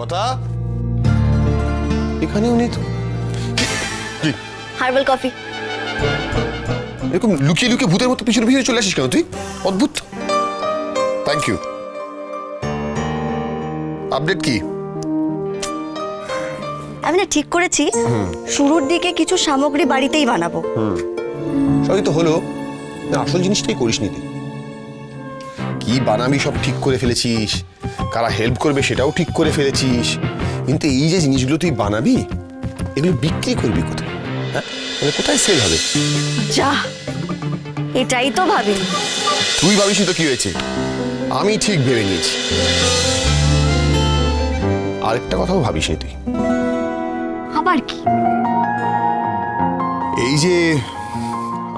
কথা? এখানেও নেই তো। Herbal coffee. এরকম লুকিয়ে লুকিয়ে ভূতের মতো পিছনে পিছনে চলে আসিস কেন তুই? অদ্ভুত। থ্যাংক ইউ আপডেট কি? আমি না ঠিক করেছি শুরুর দিকে কিছু সামগ্রী বাড়িতেই বানাবো। সবই তো হলো। আসল জিনিসটাই করিস নি তুই। কি বানাবি সব ঠিক করে ফেলেছিস? কারা হেল্প করবে সেটাও ঠিক করে ফেলেছিস। কিন্তু এই যে জিনিসগুলো তুই বানাবি এগুলো বিক্রি করবি কোথায়? হ্যাঁ? মানে কোথায় সেল হবে? যা এটাই তো ভাবিনি তুই ভাবিস তো কি হয়েছে? আমি ঠিক ভেবে নিয়েছি। আরেকটা কথাও ভাবিস তুই। আবার কি? এই যে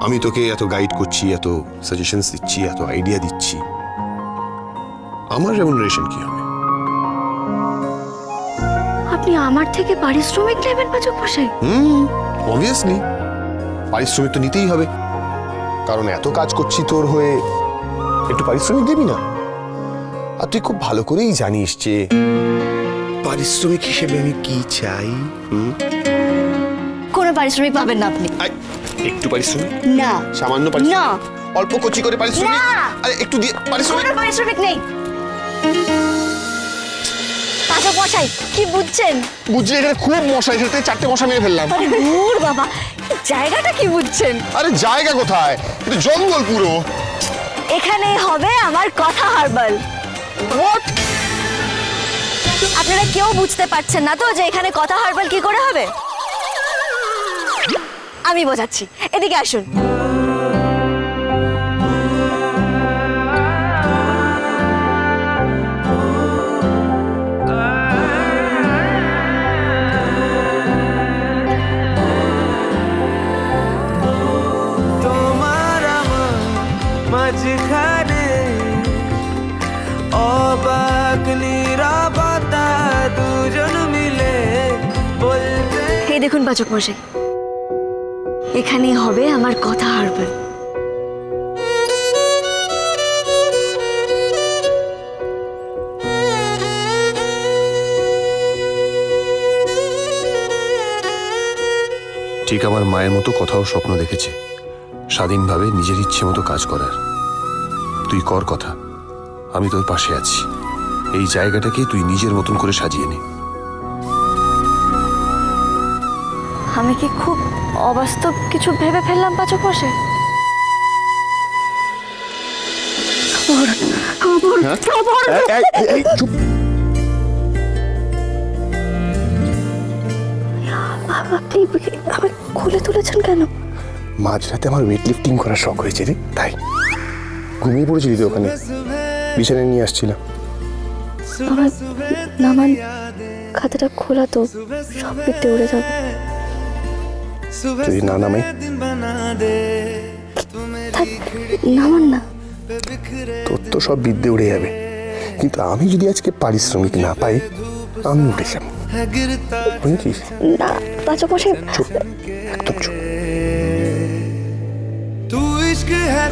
আমি তোকে এত গাইড করছি এত সাজেশনস দিচ্ছি এত আইডিয়া দিচ্ছি আমার রেমুনারেশন কি হবে? আপনি আমার থেকে পারিশ্রমিক নেবেন পাচক মশাই? হুম অবভিয়াসলি পারিশ্রমিক তো নিতেই হবে। কারণ এত কাজ করছি তোর হয়ে একটু পারিশ্রমিক দিবি না? আর তুই খুব ভালো করেই জানিস যে পারিশ্রমিক হিসেবে আমি কি চাই হুম? কোনো পারিশ্রমিক পাবেন না আপনি। একটু পারিশ্রমিক? না। সামান্য পারিশ্রমিক? না। অল্প কচি করে পারিশ্রমিক? না। আরে একটু দিয়ে পারিশ্রমিক? পারিশ্রমিক নেই। পাচক মশাই কি বুঝছেন? বুঝলি এখানে খুব মশা এখানে চারটে মশা মেরে ফেললাম। আরে দূর বাবা জায়গাটা কি বুঝছেন? আরে জায়গা কোথায়? এটা জঙ্গল পুরো। এখানে হবে আমার কথা হার্বাল। হোয়াট আপনারা কেউ বুঝতে পারছেন না তো যে এখানে কথা হার্বাল কি করে হবে? আমি বোঝাচ্ছি। এদিকে আসুন। মাঝখানে অবাক নীরবতা দুজন মিলে বলতে এই দেখুন পাচক মশাই এখানেই হবে আমার কথা ঠিক আমার মায়ের মতো কথাও স্বপ্ন দেখেছে। স্বাধীনভাবে নিজের ইচ্ছে মতো কাজ করার। তুই কর কথা। আমি তোর পাশে আছি। এই জায়গাটাকে তুই নিজের মতন করে সাজিয়ে নে। আমি কি খুব অবাস্তব কিছু ভেবে ফেললাম পাচক চুপ। আপনি খুলে তুলেছেন কেন? মাঝরাতে আমার ওয়েট লিফটিং করার শখ হয়েছে রে তাই। ঘুমিয়ে পড়েছিলি তো ওখানে? বিছানায় নিয়ে আসছিলাম। আমার নামান খাতাটা খোলা তো সব পেটে উড়ে যাবে। না নামান না। তোর তো সব বিদ্যে উড়ে যাবে। কিন্তু আমি যদি আজকে পারিশ্রমিক না পাই আমি উঠে যাব। বুঝেছিস? না চুপ একদম চুপ। তুই হ্যাঁ